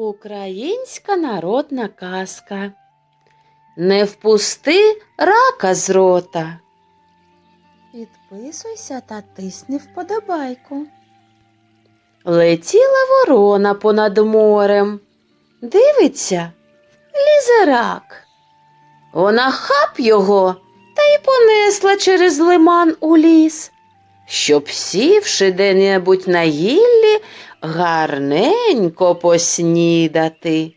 Українська народна казка. Не впусти рака з рота. Підписуйся та тисни вподобайку. Летіла ворона понад морем. Дивиться, лізе рак. Вона хап його та й понесла через лиман у ліс, щоб сівши де-небудь на гіллі, гарненько поснідати.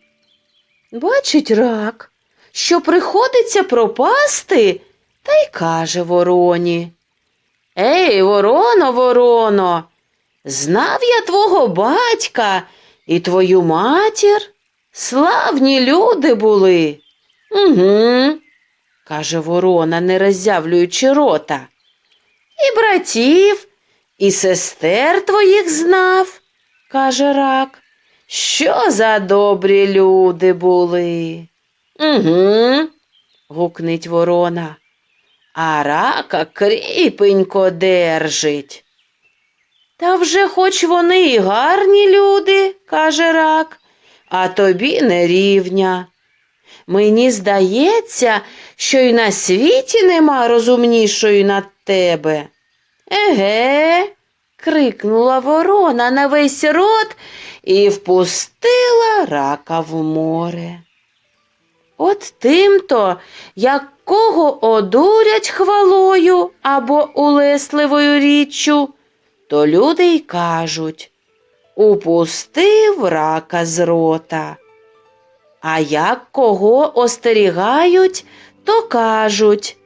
Бачить рак, що приходиться пропасти, та й каже вороні. Ей, вороно, вороно, знав я твого батька і твою матір. Славні люди були. Угу, каже ворона, не роззявлюючи рота. І братів, і сестер твоїх знав, каже рак. Що за добрі люди були? Угу, гукнить ворона. А рака кріпенько держить. Та вже хоч вони і гарні люди, каже рак, а тобі не рівня. Мені здається, що й на світі нема розумнішої над тебе. Еге, крикнула ворона на весь рот і впустила рака в море. От тим-то, як кого одурять хвалою або улесливою річчю, то люди й кажуть упустив рака з рота. А як кого остерігають, то кажуть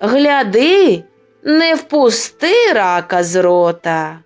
Гляди, не впусти рака з рота.